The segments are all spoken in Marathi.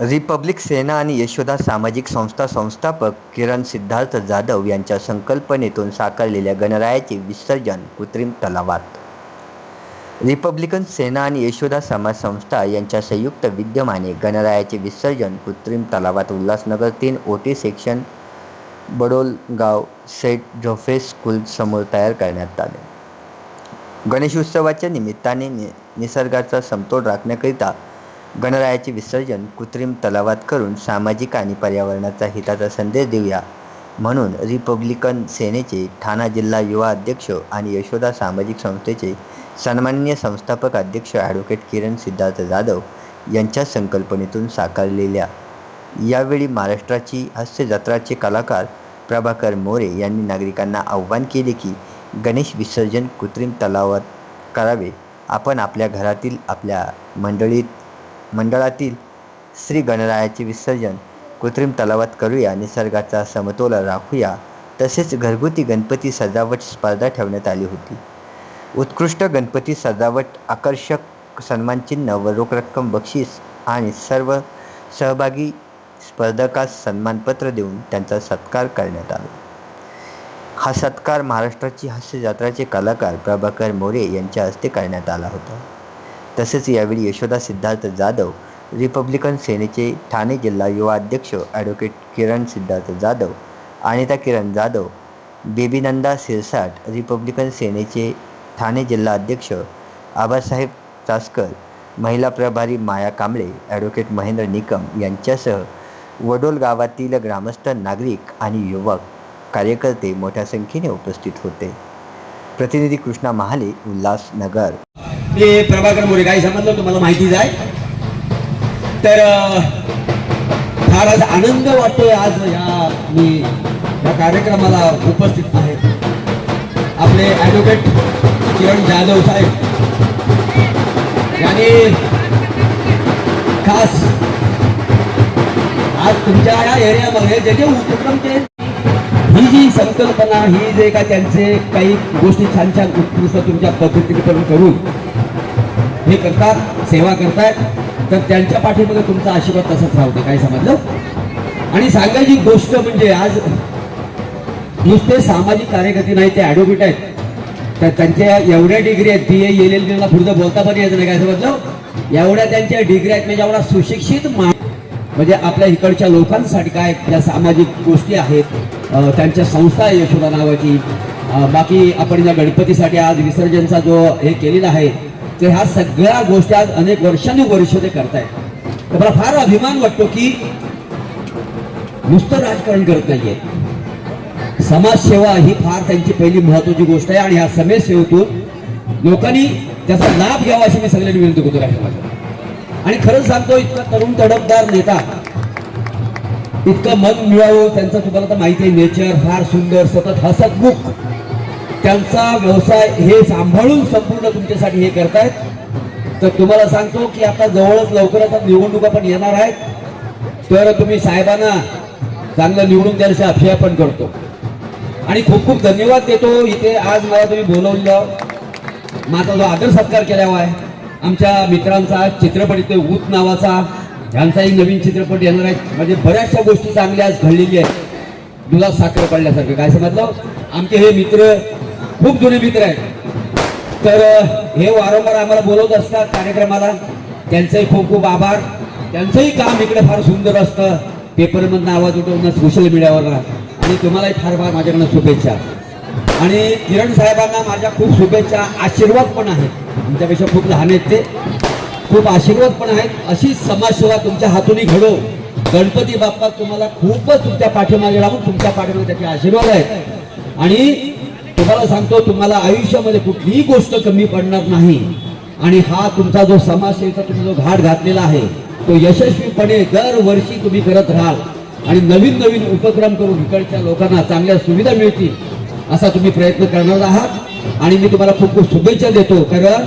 रिपब्लिक सेना आणि यशोदा सामाजिक संस्था संस्थापक किरण सिद्धार्थ जाधव यांच्या संकल्पनेतून साकारलेल्या गणरायाचे विसर्जन कृत्रिम तलावात. रिपब्लिकन सेना आणि यशोदा समाज संस्था यांच्या संयुक्त विद्यमाने गणरायाचे विसर्जन कृत्रिम तलावात उल्हासनगर तीन OT section Badolgaon saint Joseph's school समोर तयार करण्यात आले. गणेशोत्सवाच्या निमित्ताने नि निसर्गाचा समतोल राखण्याकरिता गणरायाचे विसर्जन कृत्रिम तलावात करून सामाजिक आणि पर्यावरणाचा हिताचा संदेश देऊया. म्हणून रिपब्लिकन सेनेचे ठाणा जिल्हा युवा अध्यक्ष आणि यशोदा सामाजिक संस्थेचे सन्माननीय संस्थापक अध्यक्ष ॲडव्होकेट किरण सिद्धार्थ जाधव यांच्या संकल्पनेतून साकारलेल्या यावेळी महाराष्ट्राची हास्यजत्राचे कलाकार प्रभाकर मोरे यांनी नागरिकांना आव्हान केले की गणेश विसर्जन कृत्रिम तलावात करावे. आपण आपल्या घरातील आपल्या मंडळीत मंडळातील श्री गणरायाचे विसर्जन कृत्रिम तलावात करूया निसर्गाचा समतोल राखूया तसेच घरगुती गणपती सजावट स्पर्धा ठेवण्यात आली होती. उत्कृष्ट गणपती सजावट आकर्षक सन्मानचिन्ह व रोख रक्कम बक्षीस आणि सर्व सहभागी स्पर्धकास सन्मानपत्र देऊन त्यांचा सत्कार करण्यात आला. हा सत्कार महाराष्ट्राची हास्यजत्राचे कलाकार प्रभाकर मोरे यांच्या हस्ते करण्यात आला होता. तसेच यावेळी यशोदा सिद्धार्थ जाधव रिपब्लिकन सेनेचे ठाणे जिल्हा युवा अध्यक्ष ॲडव्होकेट किरण सिद्धार्थ जाधव अनिता किरण जाधव बेबीनंदा सिरसाट रिपब्लिकन सेनेचे ठाणे जिल्हा अध्यक्ष आबासाहेब चासकर महिला प्रभारी माया कांबळे ॲडव्होकेट महेंद्र निकम यांच्यासह वडोल गावातील ग्रामस्थ नागरिक आणि युवक कार्यकर्ते मोठ्या संख्येने उपस्थित होते. प्रतिनिधी कृष्णा महाले उल्हासनगर. आपले प्रभाकर मोरे काही समजलं तुम्हाला माहितीच आहे तर फार आज आनंद वाटतोय आज या मी या कार्यक्रमाला उपस्थित आहे. आपले ॲडव्होकेट किरण जाधव साहेब. यांनी खास आज तुमच्या या एरियामध्ये जे जे उपक्रम ते ही जी संकल्पना ही जे का त्यांचे काही गोष्टी छान छान उत्कृष्ट तुमच्या पद्धतीने करून करून हे करतात सेवा करतायत तर त्यांच्या पाठीमध्ये तुमचा आशीर्वाद तसाच राहते काय समजलं? आणि सांगायची गोष्ट म्हणजे आज नुसते सामाजिक कार्यकर्ते नाही ते ॲडव्होकेट आहेत. तर त्यांच्या एवढ्या डिग्री आहेत बी ए एल एल बीला पुढचं बोलता पण यायचं नाही काय समजलं? एवढ्या त्यांच्या डिग्री आहेत म्हणजे एवढा सुशिक्षित मा म्हणजे आपल्या इकडच्या लोकांसाठी काय त्या सामाजिक गोष्टी आहेत त्यांच्या संस्था आहे यशोदा नावाची. बाकी आपण ज्या गणपतीसाठी आज विसर्जनचा जो हे केलेला आहे तर ह्या सगळ्या गोष्टी आज अनेक वर्षानुवर्ष ते करतायत. तर मला फार अभिमान वाटतो की नुसतं राजकारण करत नाहीये. समाजसेवा ही फार त्यांची पहिली महत्वाची गोष्ट आहे आणि ह्या समाजसेवेतून लोकांनी त्याचा लाभ घ्यावा अशी मी सगळ्यांनी विनंती करतो राष्ट्रवादी आणि खरंच सांगतो इतका तरुण तडपदार नेता इतकं मन मिळावं त्यांचं तुम्हाला तर माहिती आहे नेचर फार सुंदर सतत हसतमुख त्यांचा व्यवसाय हे सांभाळून संपूर्ण तुमच्यासाठी हे करतायत. तर तुम्हाला सांगतो की आता जवळच लवकरच आता निवडणुका पण येणार आहेत. तर तुम्ही साहेबांना चांगलं निवडून द्यायची अपेक्षा पण करतो. आणि खूप खूप धन्यवाद देतो. इथे आज मला तुम्ही बोलवलं. माझा जो आदर सत्कार केला आहे. आमच्या मित्रांचा चित्रपट इथे ऊत नावाचा ह्यांचाही नवीन चित्रपट येणार आहे. म्हणजे बऱ्याचशा गोष्टी चांगल्या आज घडलेल्या आहेत. दुधात साखर पडल्यासारखं. काय समजलं? आमचे हे मित्र खूप जुने मित्र आहेत. तर हे वारंवार आम्हाला बोलवत असतात कार्यक्रमाला. त्यांचंही खूप खूप आभार. त्यांचंही काम इकडे फार सुंदर असतं. पेपरमधनं आवाज उठवणं सोशल मीडियावर आणि तुम्हालाही फार फार माझ्याकडनं शुभेच्छा. आणि किरण साहेबांना माझ्या खूप शुभेच्छा. आशीर्वाद पण आहेत. तुमच्यापेक्षा खूप लहान आहेत ते. खूप आशीर्वाद पण आहेत. अशी समाजसेवा तुमच्या हातूनही घडो. गणपती बाप्पा तुम्हाला खूपच तुमच्या पाठीमागे राहून तुमच्या पाठीमागे त्याचे आशीर्वाद आहेत. आणि तुम्हाला सांगतो तुम्हाला आयुष्यामध्ये कुठलीही गोष्ट कमी पडणार नाही. आणि हा तुमचा जो समाजसेवेचा तुम्ही जो घाट घातलेला आहे तो यशस्वीपणे दरवर्षी तुम्ही करत राहाल. आणि नवीन नवीन उपक्रम करून इकडच्या लोकांना चांगल्या सुविधा मिळतील असा तुम्ही प्रयत्न करणार आहात. आणि मी तुम्हाला खूप खूप शुभेच्छा देतो कारण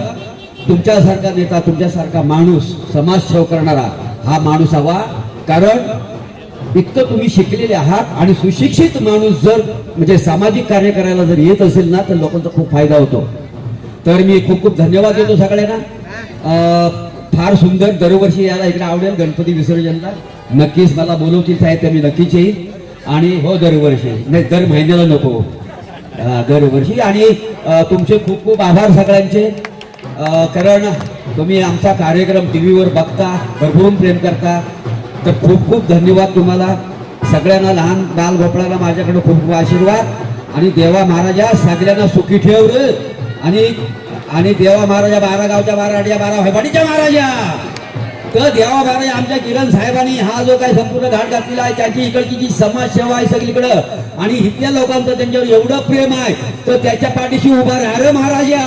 तुमच्यासारखा नेता तुमच्यासारखा माणूस समाजसेवा करणारा हा माणूस हवा. कारण इतकं तुम्ही शिकलेले आहात आणि सुशिक्षित माणूस जर म्हणजे सामाजिक कार्य करायला जर येत असेल ना तर लोकांचा खूप फायदा होतो. तर मी खूप खूप धन्यवाद देतो सगळ्यांना. फार सुंदर दरवर्षी याला इकडे आवडेल गणपती विसर्जनला. नक्कीच मला बोलवतील साहेब तर मी नक्कीच येईल आणि हो दरवर्षी. नाही दर महिन्याला नको. दरवर्षी. आणि तुमचे खूप खूप आभार सगळ्यांचे. कारण तुम्ही आमचा कार्यक्रम टी व्हीवर बघता भरभरून प्रेम करता. तर खूप खूप धन्यवाद तुम्हाला. सगळ्यांना लहान बाल भोपळाला माझ्याकडे खूप खूप आशीर्वाद. आणि देवा महाराजा सगळ्यांना सुखी ठेव रे. आणि आणि देवा महाराजा बारा गावच्या बारा अडिया बारा हैवाडीच्या महाराजा. तर देवा महाराज आमच्या किरण साहेबांनी हा जो काही संपूर्ण घाट घातलेला आहे त्याची इकडची जी समाजसेवा आहे सगळीकडं आणि इथल्या लोकांचं त्यांच्यावर एवढं प्रेम आहे तर त्याच्या पाठीशी उभा राहा रे महाराजा.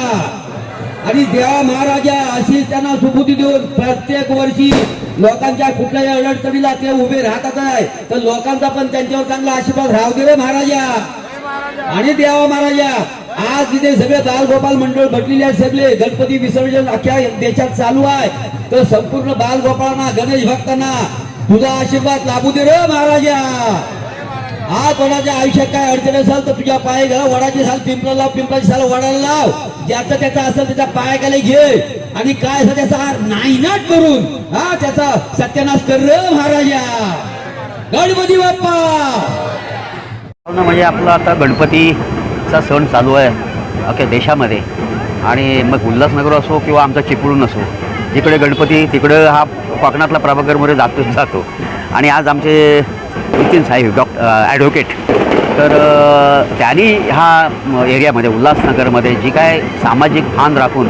आणि देवा महाराजा अशी त्यांना सुबुती देऊन प्रत्येक वर्षी लोकांच्या कुठल्याही अडचणीला ते उभे राहतात आहे. तर लोकांचा पण त्यांच्यावर चांगला आशीर्वाद. राहू दे रे महाराजा. आणि देवा महाराजा. आज तिथे सगळे बालगोपाल मंडळ भटलेले आहेत सगळे. गणपती विसर्जन अख्ख्या देशात चालू आहे. तर संपूर्ण बालगोपाळांना गणेश भक्तांना तुझा आशीर्वाद लाभू दे रे महाराजा. आज कोणाच्या आयुष्यात काय अडचण असाल तर तुझ्या पाय घ्या वडाची साल पिंपळा लाव पिंपळाची साल वडाला लाव. ज्याचं त्याचा असेल त्याच्या पायाखाली घे. आणि काय त्याचा नायनाट करून हा त्याचा सत्यानाश कर महाराजा. गणपती बाप्पा. ना म्हणजे आपला आता गणपतीचा सण चालू आहे. अख्या देशामध्ये. आणि मग उल्हासनगर असो किंवा आमचा चिपळूण असो जिकडे गणपती तिकडं हा कोकणातला प्रभाकरमध्ये जातो जातो. आणि आज आमचे नितीन साहेब डॉक्टर ॲडव्होकेट तर त्यांनी हा एरियामध्ये उल्हासनगरमध्ये जी काय सामाजिक भान राखून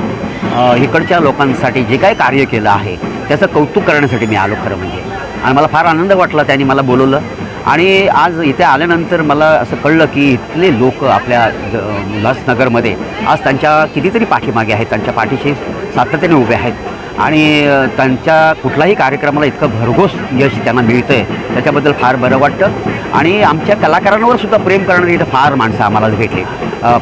इकडच्या लोकांसाठी जे काय कार्य केलं आहे त्याचं कौतुक करण्यासाठी मी आलो खरं म्हणजे. आणि मला फार आनंद वाटला त्यांनी मला बोलवलं. आणि आज इथे आल्यानंतर मला असं कळलं की इथले लोक आपल्या उल्हासनगरमध्ये आज त्यांच्या कितीतरी पाठीमागे आहेत त्यांच्या पाठीशी सातत्याने उभे आहेत. आणि त्यांच्या कुठलाही कार्यक्रमाला इतकं भरघोस यश त्यांना मिळतं आहे त्याच्याबद्दल फार बरं वाटतं. आणि आमच्या कलाकारांवर सुद्धा प्रेम करणारी इथं फार माणसं आम्हाला भेटली.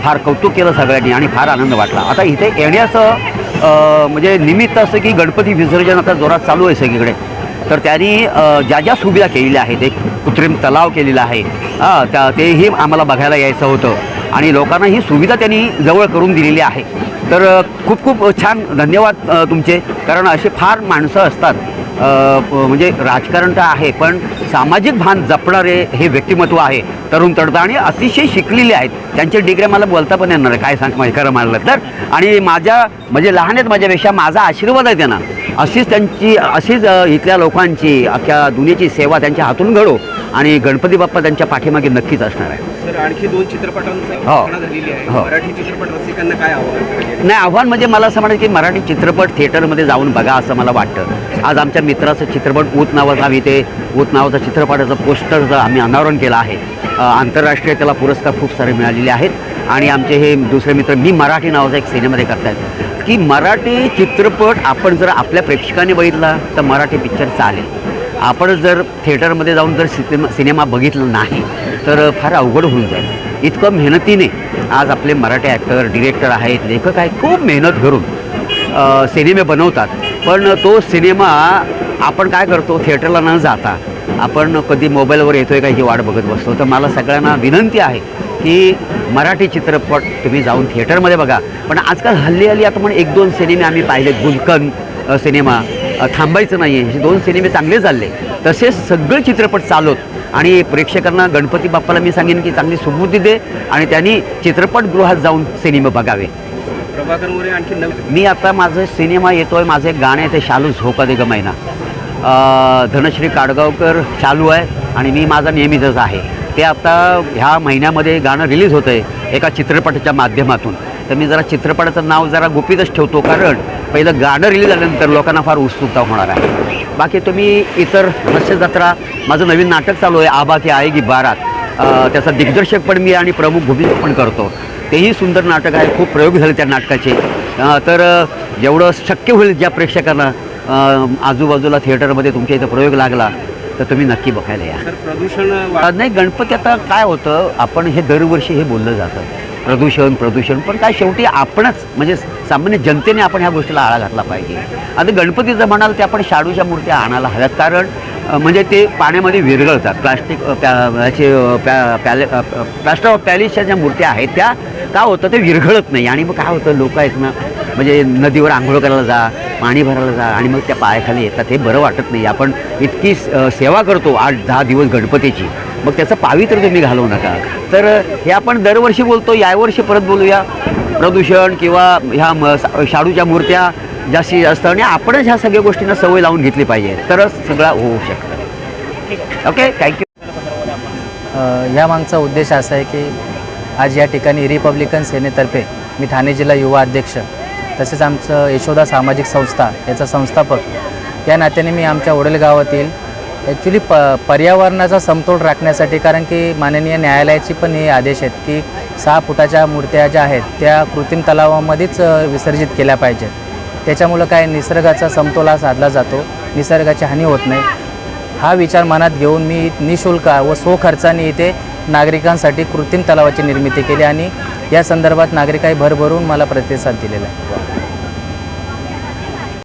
फार कौतुक केलं सगळ्यांनी आणि फार आनंद वाटला. आता इथे येण्याचं म्हणजे निमित्त असं की गणपती विसर्जन आता जोरात चालू आहे सगळीकडे. तर त्यांनी ज्या ज्या सुविधा केलेल्या आहेत एक कृत्रिम तलाव केलेला आहे हां त्या तेही आम्हाला बघायला यायचं होतं. आणि लोकांना ही सुविधा त्यांनी जवळ करून दिलेली आहे. तर खूप खूप छान धन्यवाद तुमचे. कारण असे फार माणसं असतात. म्हणजे राजकारण तर आहे पण सामाजिक भान जपणारे हे व्यक्तिमत्व आहे. तरुण तडता आणि अतिशय शिकलेले आहेत. त्यांचे डिग्र्या मला बोलता पण येणार काय सांग खरं मानलं तर. आणि माझ्या म्हणजे लहान आहेत माझ्यापेक्षा माझा आशीर्वाद आहे त्यांना. अशीच त्यांची अशीच इथल्या लोकांची अख्ख्या दुनियेची सेवा त्यांच्या हातून घडो आणि गणपती बाप्पा त्यांच्या पाठीमागे नक्कीच असणार आहे सर आणखी दोन हो. हो. काय आव्हान? नाही आव्हान म्हणजे मला असं म्हणायचं की मराठी चित्रपट थिएटरमध्ये जाऊन बघा असं मला वाटतं आज आमच्या मित्राचं चित्रपट ऊत नावाचा आम्ही ते ऊत नावाचा चित्रपटाचं पोस्टरचं आम्ही अनावरण केलं आहे आंतरराष्ट्रीय त्याला पुरस्कार खूप सारे मिळालेले आहेत आणि आमचे हे दुसरे मित्र मी मराठी नावाचा एक सिनेमध्ये करतायत की मराठी चित्रपट आपण जर आपल्या प्रेक्षकाने बघितला तर मराठी पिक्चर चालेल. आपण जर थिएटरमध्ये जाऊन जर सिनेमा सिनेमा बघितला नाही तर फार अवघड होऊन जाईल. इतकं मेहनतीने आज आपले मराठी ॲक्टर डिरेक्टर आहेत लेखक आहेत खूप मेहनत करून सिनेमे बनवतात. पण तो सिनेमा आपण काय करतो? थिएटरला न जाता आपण कधी मोबाईलवर येतो का ही वाट बघत बसतो. तर मला सगळ्यांना विनंती आहे की मराठी चित्रपट तुम्ही जाऊन थिएटरमध्ये बघा. पण आजकाल हल्ली हल्ली आता म्हणून एक दोन सिनेमे आम्ही पाहिले. गुलकन सिनेमा थांबायचं नाही आहे हे दोन सिनेमे चांगले चालले. तसेच सगळे चित्रपट चालवत. आणि प्रेक्षकांना गणपती बाप्पाला मी सांगेन की चांगली सुबुद्धी दे आणि त्यांनी चित्रपटगृहात जाऊन सिनेमा बघावे. प्रभाकर मोरे आणखी मी आता माझं सिनेमा येतोय. माझं एक गाणं आहे ते शालू झोका दे ग मैना. अ, धनश्री काडगावकर चालू आहे आणि मी माझा नेहमीचंच आहे. ते आता ह्या महिन्यामध्ये गाणं रिलीज होतं आहे एका चित्रपटाच्या माध्यमातून. तर मी जरा चित्रपटाचं नाव जरा गुपितच ठेवतो कारण पहिलं गाणं रिलीज झाल्यानंतर लोकांना फार उत्सुकता होणार आहे. बाकी तुम्ही इतर हास्य जत्रा माझं नवीन नाटक चालू आहे आबा की आएगी बारात. त्याचा दिग्दर्शक पण मी आणि प्रमुख भूमिका पण करतो. तेही सुंदर नाटक आहे खूप प्रयोग झाले त्या नाटकाचे. तर जेवढं शक्य होईल ज्या प्रेक्षकांना आजूबाजूला थिएटरमध्ये तुमच्या इथं प्रयोग लागला तर तुम्ही नक्की बघायला या. प्रदूषण नाही गणपती आता काय होतं आपण हे दरवर्षी हे बोललं जातं. प्रदूषण प्रदूषण पण काय शेवटी आपणच म्हणजे सामान्य जनतेने आपण ह्या गोष्टीला आळा घातला पाहिजे. आता गणपतीचं म्हणाल ते आपण शाडूच्या मूर्त्या आणायला हव्यात कारण म्हणजे ते पाण्यामध्ये विरघळतात. प्लास्टिक अ, प्या पॅले प्लास्टर ऑफ पॅलिसच्या ज्या मूर्त्या आहेत त्या काय होतं? ते विरघळत नाही. आणि मग काय होतं? लोक आहेत ना म्हणजे नदीवर आंघोळ करायला जा पाणी भरायला जा आणि मग त्या पायाखाली येतात हे बरं वाटत नाही. आपण इतकी सेवा करतो आठ दहा दिवस गणपतीची. मग त्याचं पावित्र्य तुम्ही घालवू नका. तर हे आपण दरवर्षी बोलतो यावर्षी परत बोलूया. प्रदूषण किंवा ह्या म शाडूच्या मूर्त्या जास्तीत जास्त आणि आपणच ह्या सगळ्या गोष्टींना सवय लावून घेतली पाहिजे. तरच सगळा होऊ शकतं. ओके थँक्यू ह्या मागचा उद्देश असा आहे की आज या ठिकाणी रिपब्लिकन सेनेतर्फे मी ठाणे जिल्हा युवा अध्यक्ष तसेच आमचं यशोदा सामाजिक संस्था याचा संस्थापक. या नात्याने मी आमच्या वडील गावातील ॲक्च्युली प पर्यावरणाचा समतोल राखण्यासाठी कारण की माननीय न्यायालयाची पण हे आदेश आहेत की सहा फुटाच्या मूर्त्या ज्या आहेत त्या कृत्रिम तलावामध्येच विसर्जित केल्या पाहिजेत. त्याच्यामुळं काय निसर्गाचा समतोल हा साधला जातो निसर्गाची हानी होत नाही. हा विचार मनात घेऊन मी निशुल्क व स्वखर्चाने इथे नागरिकांसाठी कृत्रिम तलावाची निर्मिती केली आणि या संदर्भात नागरिकांनी भरभरून मला प्रतिसाद दिलेला आहे.